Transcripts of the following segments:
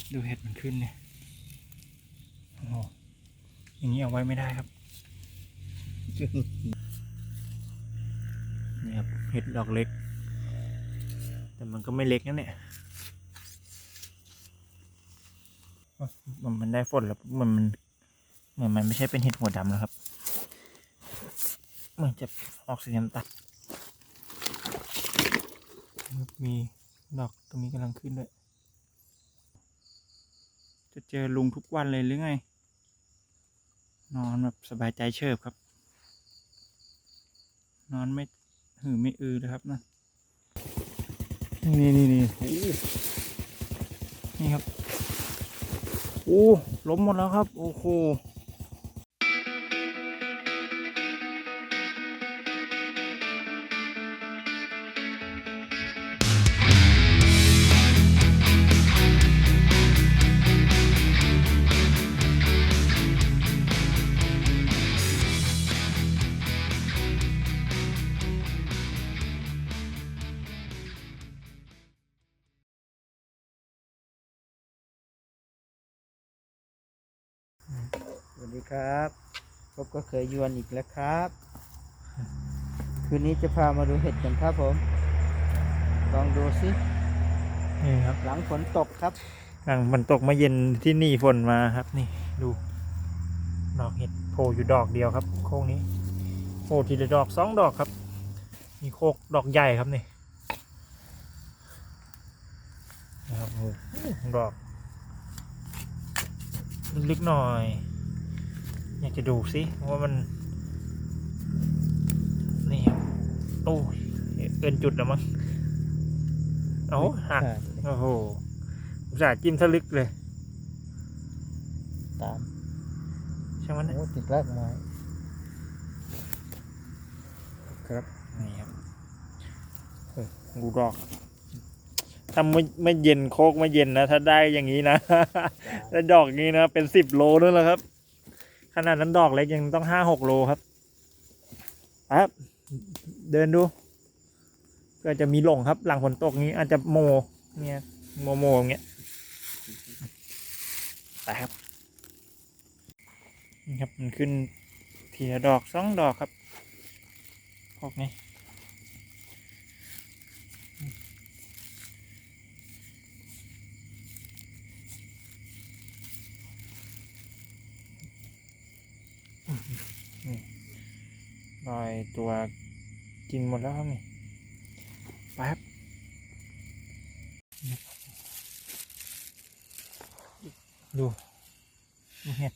ครับดูเห็ดมันขึ้นเนี่ยโอ้โหอย่างนี้เอาไว้ไม่ได้ครับนี่ครับเห็ดดอกเล็ก แต่มันก็ไม่เล็กนะเนี่ยมันมันได้ฝนแล้วมันมันเหมือนมันไม่ใช่เป็นเห็ดหัวดำแล้วครับมันจะออกสีน้ำตาลมีดอกตรงนี้กำลังขึ้นด้วย จะเจอลุงทุกวันเลยหรือไง นอนแบบสบายใจเชิบครับ นอนไม่หือไม่อือเลยครับนะนี่นี่นี่โอ้นี่ครับ โอ้ล้มหมดแล้วครับ โอ้โห ก็เคยยวนอีกแล้วครับ คืนนี้จะพามาดูเห็ดกันครับผม ลองดูสินี่ครับ หลังฝนตกครับ หลังมันตกมาเย็นที่นี่ฝนมาครับ นี่ดู ดอกเห็ดโผล่อยู่ดอกเดียวครับ โค้งนี้โผล่ทีละดอกสองดอกครับ มีโคกดอกใหญ่ครับนี่นะครับโอ้โหดอกลึกๆหน่อย อยากจะดูสิว่ามัน นี่ครับโอ้ยเกินจุดแล้วมั้งเอาหักโอ้โหอุตส่าห์จิ้มทะลึกเลย ตามใช่ไหมเนี่ยโอ้ติดรากไม้ครับนี่ครับเฮ้ยดูดอกถ้าไม่ไม่เย็นโคกไม่เย็นนะ ถ้าได้อย่างนี้นะแล้วดอกนี้นะ เป็นสิบโลนั่นแหละครับ ขนาดนั้นดอกเล็กยังต้องห้าหกโลครับครับ เดินดู ก็จะมีหลงครับ หลังฝนตกนี้อาจจะโมเนี่ยโมโมอย่างเงี้ยไปครับนี่ครับมันขึ้นทีละดอกสองดอกครับพวกนี้ลอย ตัวกินหมดแล้วครับนี่ไปครับดูดูเห็ด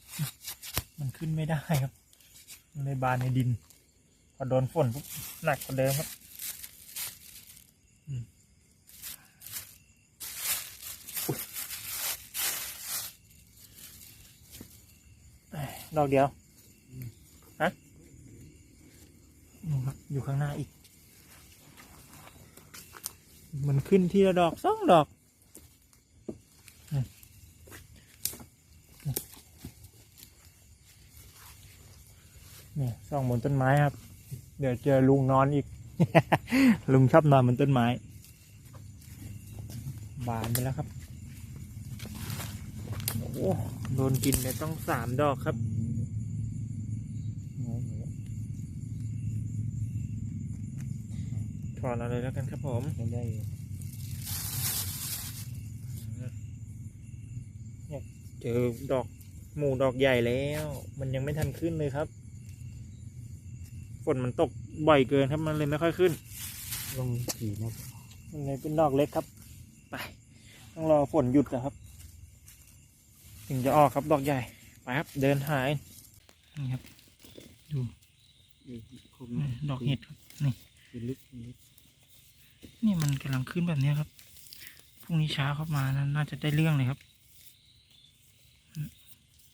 มันขึ้นไม่ได้ครับ มันเลยบานในดิน พอโดนฝนปุ๊บหนักกว่าเดิมครับอืมอุ๊ยเดอกเดียวฮะนู่นครับ อยู่ข้างหน้าอีก มันขึ้นทีละดอกสองดอกนี่ส่องบนต้นไม้ครับ เดี๋ยวเจอลุงนอนอีก ลุงชอบนอนบนต้นไม้ บานไปแล้วครับ โอ้โหโดนกินเนี่ยต้องสามดอกครับ ถอนเอาเลยแล้วกันครับผมไม่ได้อยู่เจอดอกหมูดอกใหญ่แล้ว มันยังไม่ทันขึ้นเลยครับ ฝนมันตกบ่อยเกินครับมันเลยไม่ค่อยขึ้น ลงสีนะมันเลยเป็นดอกเล็กครับ ไป ต้องรอฝนหยุดนะครับ ถึงจะออกครับดอกใหญ่ ไปครับ เดินหาย นี่ครับ ดูคมดอกเห็ดครับ นี่คือลึกลึก นี่มันกำลังขึ้นแบบนี้ครับ พรุ่งนี้เช้าเข้ามานะน่าจะได้เรื่องเลยครับ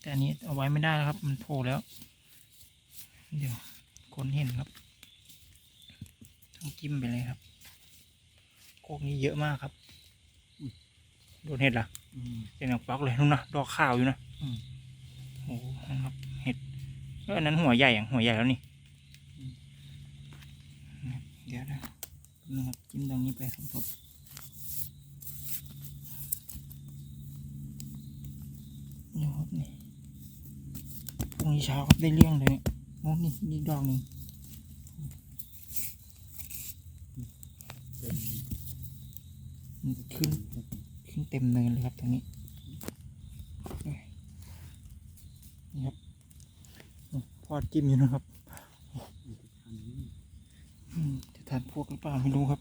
แต่อันนี้เอาไว้ไม่ได้แล้วครับ มันโผล่แล้ว เดี๋ยวคนเห็นครับ ต้องจิ้มไปเลยครับโคกนี้เยอะมากครับ โดนเห็ดล่ะอืมเป็นดอกป๊อกเลยนู่นนะดอกข้าวอยู่นะอโอ้โหครับ เห็ดเอออันนั้นหัวใหญ่อย่างหัวใหญ่แล้วนี่ เดี๋ยวนะ นึงครับ จิ้มตรงนี้ไปสมทบนี่ครับนี่พรุ่งนี้เช้าครับได้เลี้ยงเลยเนี่ยโอ้นี่นี่ดอกหนึ่งมันขึ้นขึ้นเต็มเนินเลยครับตรงนี้นี่ครับพอดจิ้มอยู่นะครับอืมจะทาน พวกหรือเปล่าไม่รู้ครับ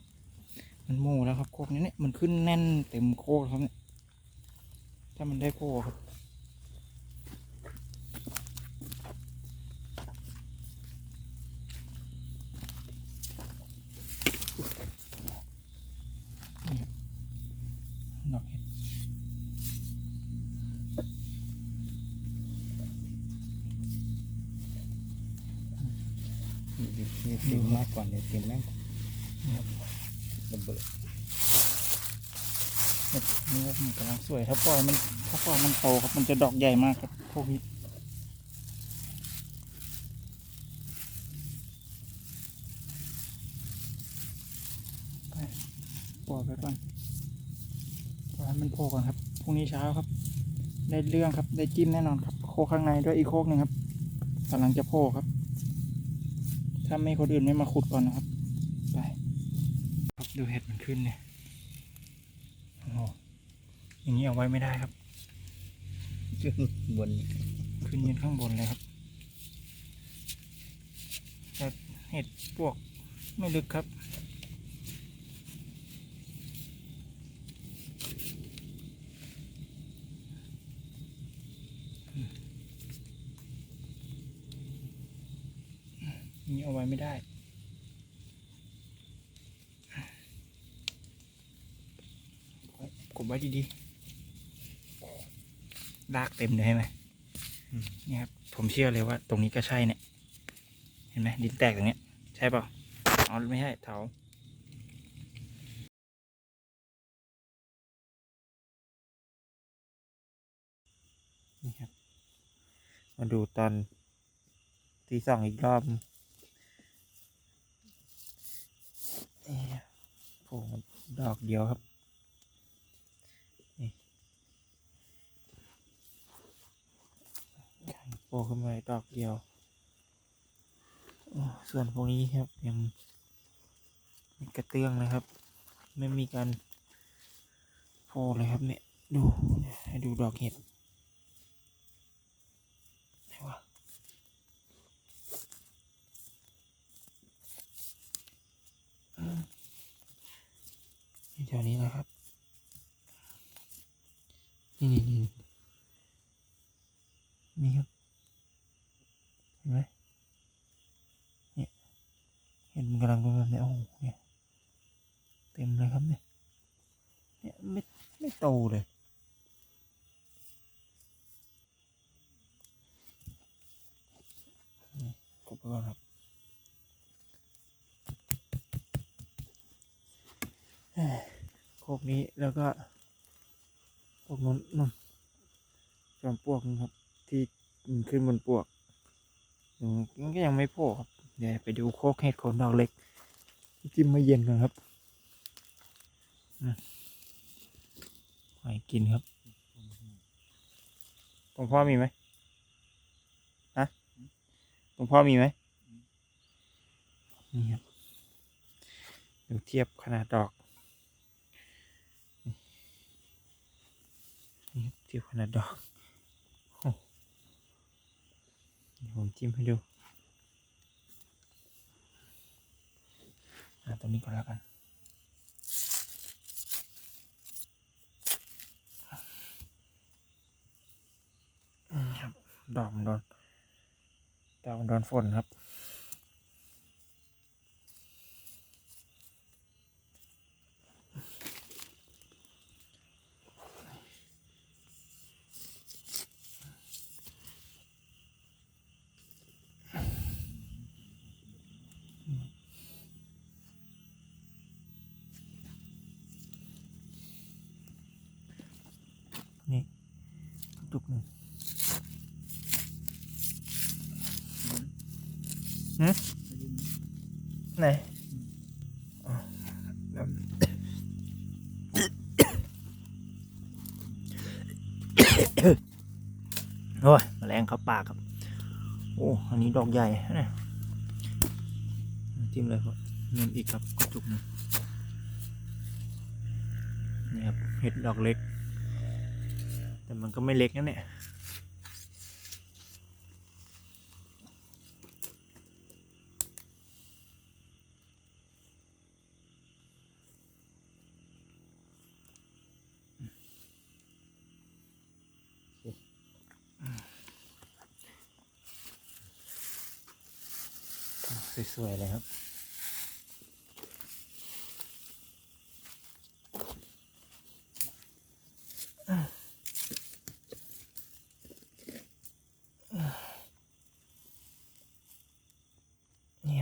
มันโม่แล้วครับโคกนี้เนี่ยมันขึ้นแน่นเต็มโคกแล้วครับเนี่ยถ้ามันได้โคกครับ นี่ครับมันกำลังสวยถ้าปล่อยมันถ้าปล่อยมันโตครับมันจะดอกใหญ่มากครับพวกนี้ไปปล่อยไปก่อนปล่อยมันโผล่ก่อนครับพรุ่งนี้เช้าครับ ได้เรื่องครับได้จิ้มแน่นอนครับ โคข้างในด้วยอีกโคกหนึ่งครับกำลังจะโผล่ครับ ถ้าไม่คนอื่นไม่มาขุดก่อนนะครับ ไปครับดูเห็ดมันขึ้นเนี่ย อย่างนี้เอาไว้ไม่ได้ครับ ขึ้นบนขึ้นยืนข้างบนเลยครับแต่เห็ดพวกไม่ลึกครับนี่เอาไว้ไม่ได้กดไว้ดีๆ ลากเต็มเลยใช่ไหมนี่ครับผมเชื่อเลยว่า ตรงนี้ก็ใช่เนี่ย เห็นไหมดินแตกตรงเนี้ย ใช่เปล่าอ๋อไม่ใช่เถานี่ครับ มาดูตอนตีสองอีกรอบเอ๊ะโผล่มดอกเดียวครับ โผล่ขึ้นมาดอกเดียว ส่วนพวกนี้ครับยังมีกระเตื้องนะครับ ไม่มีการโผล่เลยครับเนี่ยดูให้ดูดอกเห็ดไหนวะอยู่แถวนี้นะครับ นี่นี่นี่ครับ เห็นไหมเนี่ย เห็นมันกำลังเป็นแบบนี้โอ้โหเนี่ย เต็มเลยครับเนี่ย เนี่ยไม่ไม่โตเลยนี่กบไปก่อนครับ โคกนี้แล้วก็พวกนู้นนู่น จอมปลวกนะครับ ที่มันขึ้นบนปลวกมันก็ยังไม่โผล่ครับ เดี๋ยวไปดูโคกเห็ดโคนดอกเล็กที่จิ้มมาเย็นกันครับอืมหอยกินครับตรงพ่อมีไหมฮะตรงพ่อมีไหมนี่ครับดูเทียบขนาดดอกนี่ครับเทียบขนาดดอกโอ้เดี๋ยว ผมจิ้มให้ดูตรงนี้ก่อนแล้วกันครับดอกมันโดนดอกมันโดนฝนครับ นี่ตุกหนึ่งหืม ไหนโอ้ยแมลงเข้าปากครับ โอ้ อันนี้ดอกใหญ่นะจิ้มเลยครับนุ่นอีกครับกระจุกนึงนี่ครับเห็ดดอกเล็ก แต่มันก็ไม่เล็กนะเนี่ย ส วยเลยครับเนี่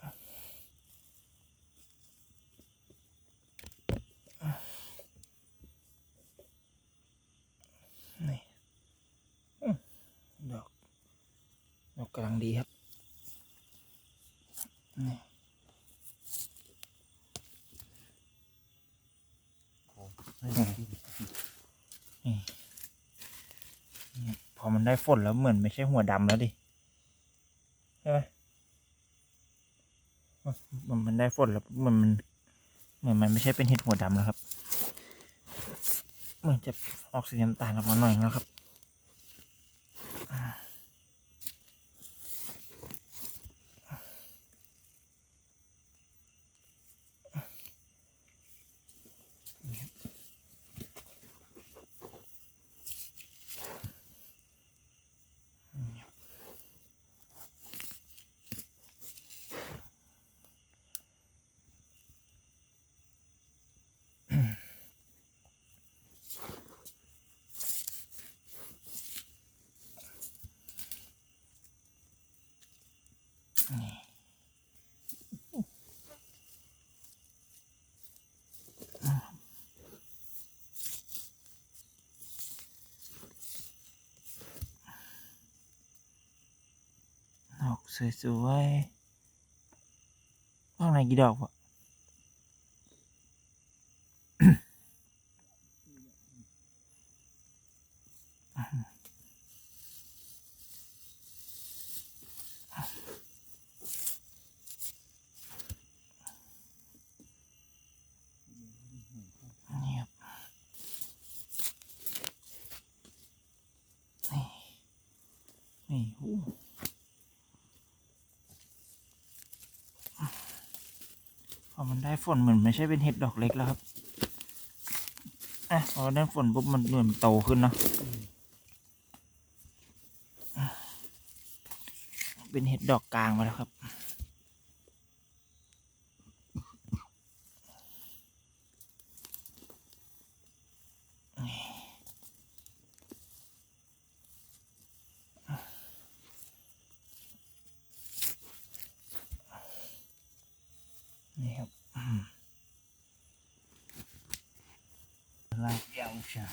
ครับนี่อื้อดอก ดอ กำลังดีครับนี่นี่พอมันได้ฝนแล้วเหมือนไม่ใช่หัวดำแล้วดิ ใช่ไหมมันมันได้ฝนแล้วเหมือนมันเหมือนมันไม่ใช่เป็นเห็ดหัวดำแล้วครับ เหมือนจะออกสีน้ำตาลออกมาหน่อยแล้วครับ สวยๆข้างในกี่ดอกวะนี่โอ้พอมัน ได้ฝนเหมือนไม่ใช่เป็นเห็ดดอกเล็กแล้วครับอะพอได้ฝนปุ๊บมันเหมือนโตขึ้นเนาะเป็นเห็ดดอกกลางมาแล้วครับ นี่ครับอืม ลากยาวชา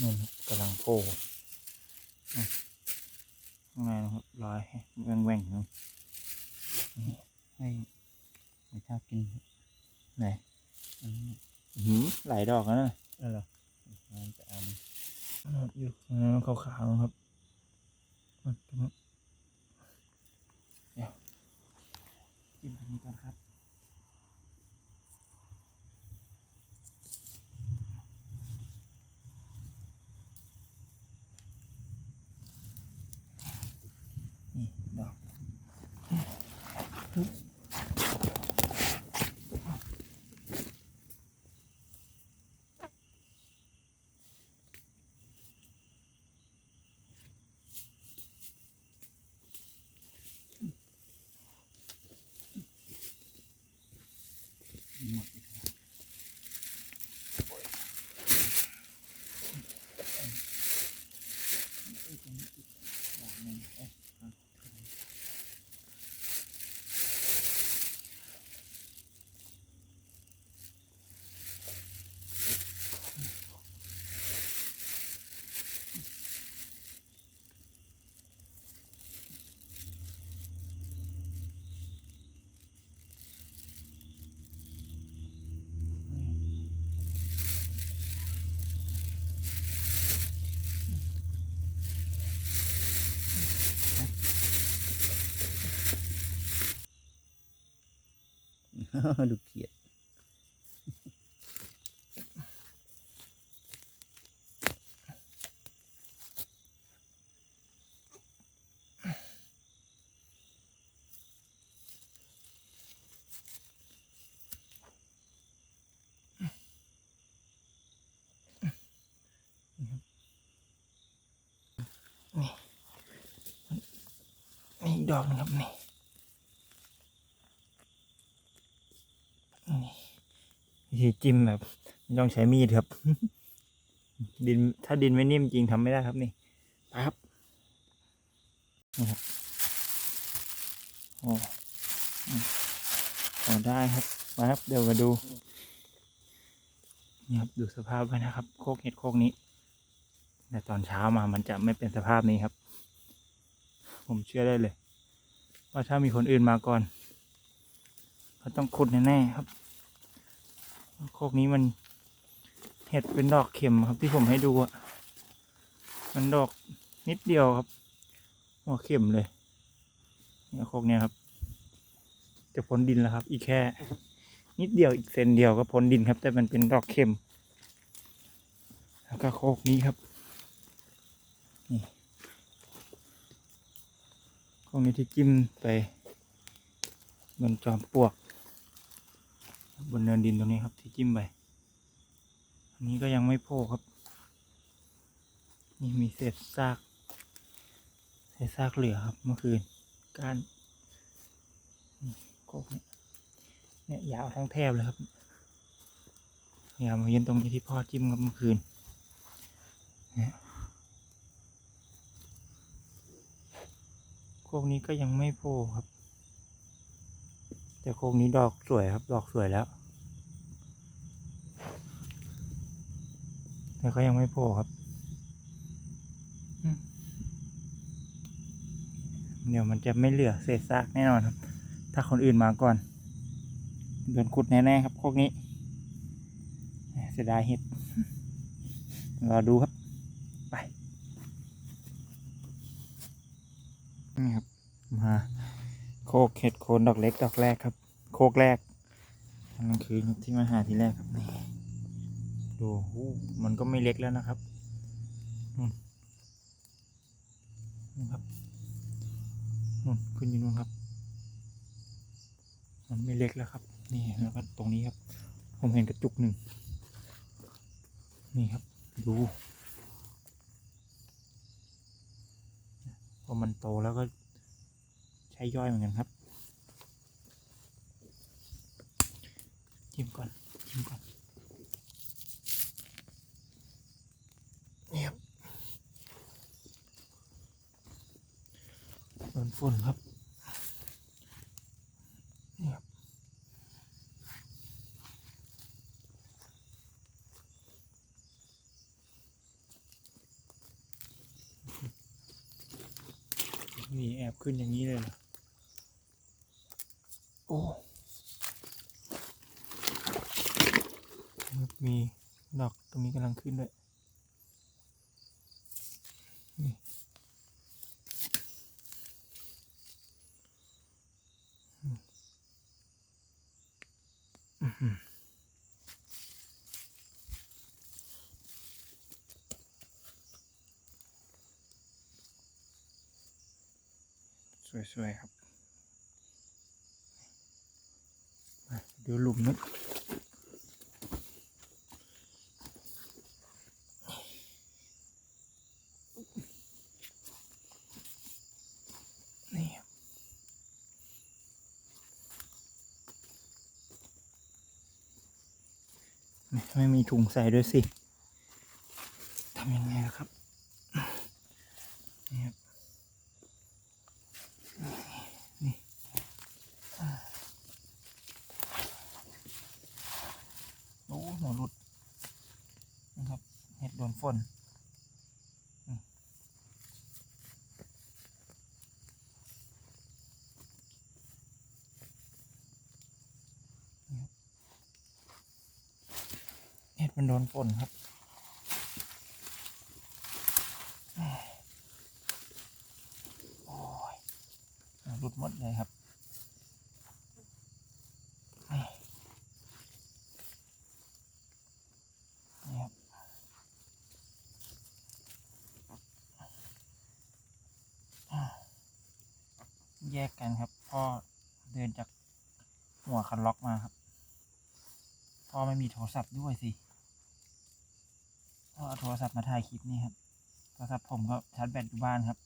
นี่ครับกำลังโผล่อะข้างในนะครับรอยแหว่งแหว่งๆนะให้ไม่ชอบกินไหนอันนี้อื้อหือหลายดอกแล้วนะเออเหรอมันจะเอามันอยู่ข้างในมันขาวๆนะครับอะตรงนั้นเดี๋ยวจิ้มอันนี้ก่อนครับ ดูเขียดนี่อีกดอกนึงครับนี่ ธีจิ้มแบบไม่ต้องใช้มีดครับ ดินถ้าดินไม่นิ่มจริงทำไม่ได้ครับนี่ไปครับนี่ครับโอ้อืมพอได้ครับมาครับเดี๋ยวมาดูนี่ครับดูสภาพไว้นะครับ โคกเห็ดโคกนี้แต่ตอนเช้ามามันจะไม่เป็นสภาพนี้ครับ ผมเชื่อได้เลย ว่าถ้ามีคนอื่นมาก่อนเขาต้องขุดแน่ๆครับ โคกนี้มันเห็ดเป็นดอกเข็มครับที่ผมให้ดูอะมันดอกนิดเดียวครับ หัวเข็มเลยเนี่ยโคกเนี้ยครับ จะพ้นดินแล้วครับ อีกแค่ นิดเดียวอีกเซนเดียวก็พ้นดินครับ แต่มันเป็นดอกเข็ม แล้วก็โคกนี้ครับ นี่โคกนี้ที่จิ้มไปบนจอมปลวก บนเนินดินตรงนี้ครับที่จิ้มไปอันนี้ก็ยังไม่โผล่ครับ นี่มีเศษซากเศษซากเหลือครับเมื่อคืนก้านนี่โคกเนี่ยเนี่ยยาวทั้งแถบเลยครับยาวมาเย็นตรงนี้ที่พ่อจิ้มครับเมื่อคืนเนี่ยโคกนี้ก็ยังไม่โผล่ครับ แต่โคกนี้ดอกสวยครับ ดอกสวยแล้ว แต่ก็ยังไม่โผล่ครับ เดี๋ยวมันจะไม่เหลือเศษซากแน่นอนครับ ถ้าคนอื่นมาก่อนโดนขุดแน่ๆครับโคกนี้เสียดายเห็ดรอดูครับ ไป นี่ครับ มาโค กเห็ดโคนดอกเล็กดอกแรกครับ โคกแรกนั่นคือที่มาหาทีแรกครับนี่ดูหูมันก็ไม่เล็กแล้วนะครับนู่นนู่นครับนู่นขึ้นอยู่นู่นครับ มันไม่เล็กแล้วครับ นี่แล้วก็ตรงนี้ครับ ผมเห็นกระจุกหนึ่งนี่ครับ ดูพอมันโตแล้วก็ใช้ย่อยเหมือนกันครับ จิ้มก่อนจิ้มก่อนนี่ครับโดนฝุ่นครับนี่ครับนี่แอบขึ้นอย่างนี้เลยเหรอโอ้ มีดอกตรงนี้กำลังขึ้นด้วยนี่สวยๆครับไปดูหลุมนึก ไม่ม่มีถุงใส่ด้วยสิทำยังไงล่ะครับ ฝนครับ โอ้ยหลุดหมดเลยครับแยกกันครับ พ่อเดินจากหัวคันล็อกมาครับ พ่อไม่มีโทรศัพท์ด้วยสิ พ่อเอาโทรศัพท์มาถ่ายคลิปนี่ครับ โทรศัพท์ผมก็ชาร์จแบตอยู่บ้านครับ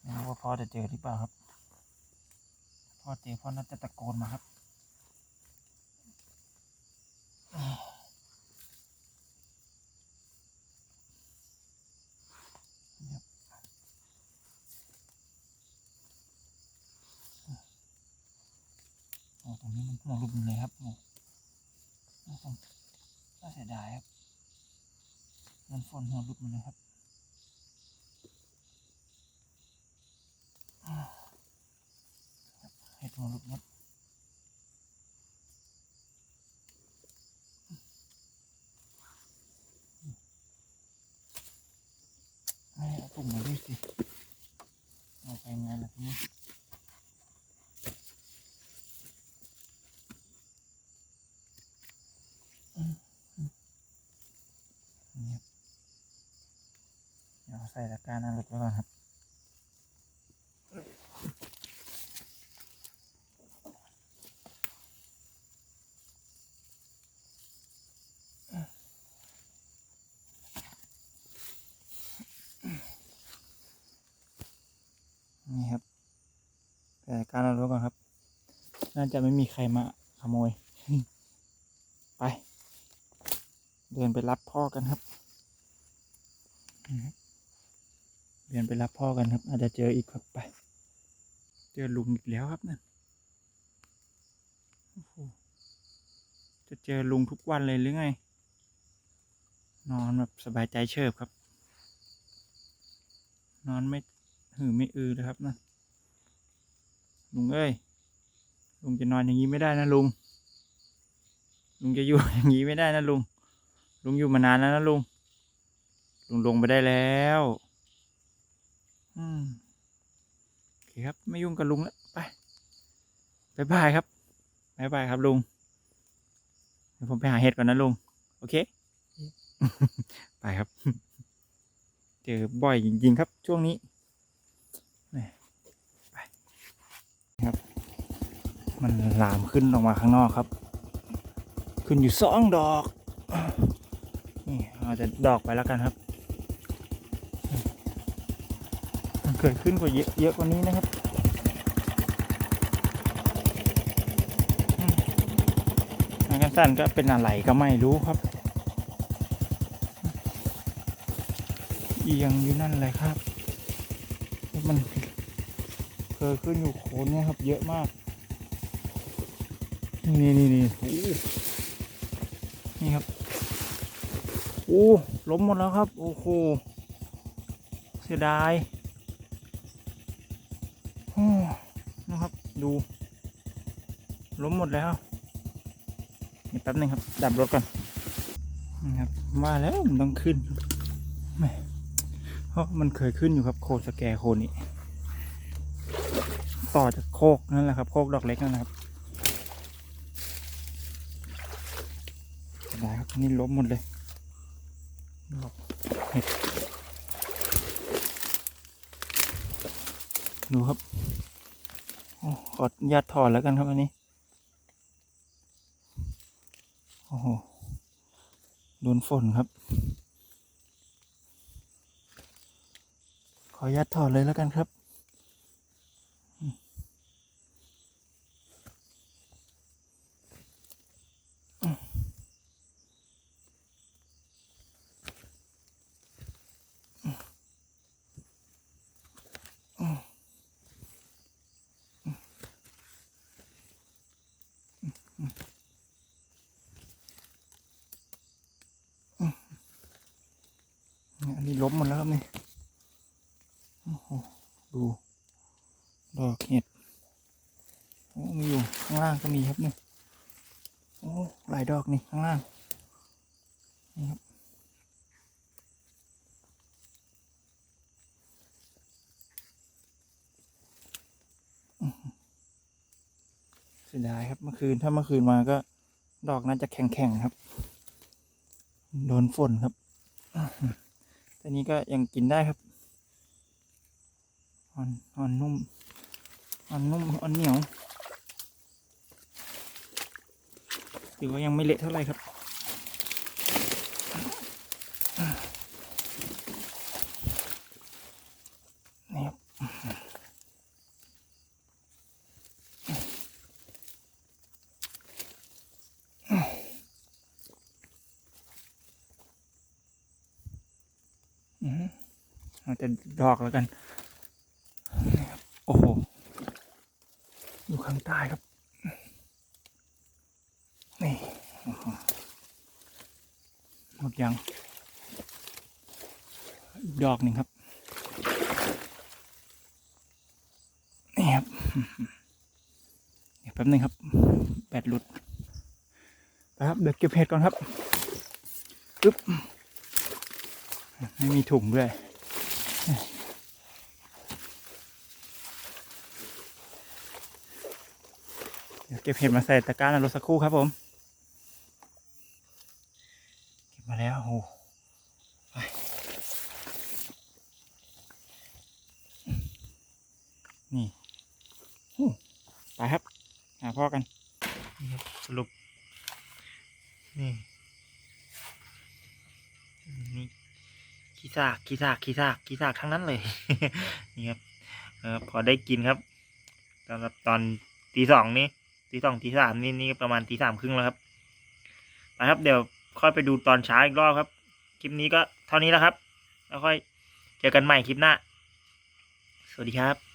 ไม่รู้ว่าพ่อจะเจอหรือเปล่าครับ พ่อเจอพ่อน่าจะตะโกนมาครับโอ้ตรงนี้มันหัวรุมเลยครับโอ้น่าสงน่าเสียดายครับ มันฝนหัวรุดมาเลยครับอ่าครับให้หัวรุมครับไม่เอาตุ่มมาด้วยสิเอาไปไงล่ะทีนี้ นี่ครับเดี๋ยวใส่ตะกร้าหน้ารถไว้ก่อนครับ นี่ครับใส่ตะกร้าหน้ารถไว้ก่อนครับ น่า จะไม่มีใครมาขโมย ไป เดินไปรับพ่อกันครับ เดินไปรับพ่อกันครับ อาจจะเจออีกครับไป เจอลุงอีกแล้วครับนั่นจะเจอลุงทุกวันเลยหรือไง นอนแบบสบายใจเชิบครับ นอนไม่หือไม่อือเลยครับนั่นลุงเอ้ย ลุงจะนอนอย่างนี้ไม่ได้นะลุง ลุงจะอยู่อย่างนี้ไม่ได้นะลุง ลุงอยู่มานานแล้วนะลุง ลุงลงไปได้แล้ว อืมโอเคครับ ไม่ยุ่งกับลุงแล้ว ไปบายบายครับบายบายครับลุง เดี๋ยวผมไปหาเห็ดก่อนนะลุง โอเค ไปครับ เจอบ่อยจริงๆครับช่วงนี้แหม่ไปครับ มันลามขึ้นออกมาข้างนอกครับ ขึ้นอยู่สองดอก นี่เอาจะดอกไปแล้วกันครับ มันเกิดขึ้นกว่าเยอะเยอะกว่านี้นะครับอางกันสั้นก็เป็นอะไรก็ไม่รู้ครับ เอียงอยู่นั่นเลยครับ มันเกิดขึ้นอยู่โคนเนี่ยครับ เยอะมาก นี่นี่นี่นี่ครับ โอ้ล้มหมดแล้วครับ โอ้โห เสียดายโอ้นะครับ ดู ล้มหมดแล้วนี่แป๊บนึงครับ ดับรถก่อนนี่ครับว่าแล้วมันต้องขึ้นแหม่เพราะมันเคยขึ้นอยู่ครับ โคสแกโคนนี้ต่อจากโคกนั่นแหละครับ โคกดอกเล็กนั่นแหละครับเสียดายครับ นี่ล้มหมดเลยดอกเห็ดดูครับโอ้ขออนุญาตถอดแล้วกันครับอันนี้ โอ้โห โดนฝนครับ ขออนุญาตถอดเลยแล้วกันครับ เนี่ยอันนี้ล้มหมดแล้วครับ นี่โอ้โหดูดอกเห็ดโอ้มีอยู่ข้างล่างก็มีครับนี่โอ้หลายดอกนี่ข้างล่างนี่ครับเสียดายครับเมื่อคืนถ้าเมื่อคืนมาก็ดอกน่าจะแข็งๆครับ โดนฝนครับ ตัวนี้ก็ยังกินได้ครับอ่อนอ่อนนุ่มอ่อนนุ่มอ่อนเหนียวถือว่ายังไม่เละเท่าไหร่ครับ นี่ครับอืมเอาแต่ ดอกแล้วกันนี่ครับโอ้โหอยู่ข้างใต้ครับ นี่หมดยังอีกดอกหนึ่งครับ นี่ครับเดี๋ยวแป๊บนึงครับแบตหลุดไปครับเดี๋ยวเก็บเห็ดก่อนครับปึ๊บไม่มีถุงด้วย เดี๋ยวเก็บเห็ดมาใส่ตะกร้าในรถสักครู่ครับผม เก็บมาแล้วโอ้โหไปนี่อู้ไปครับ หาพ่อกัน นี่ครับ สรุป นี่นี่ ขี้ซากขี้ซากขี้ซากทั้งนั้นเลย นี่ครับพอได้กินครับสำหรับตอนตีสองนี้ตีสองตีสามนี่นี่ประมาณตีสามครึ่งแล้วครับไปครับเดี๋ยวค่อยไปดูตอนเช้าอีกรอบครับ คลิปนี้ก็เท่านี้แล้วครับ แล้วค่อยเจอกันใหม่คลิปหน้า สวัสดีครับ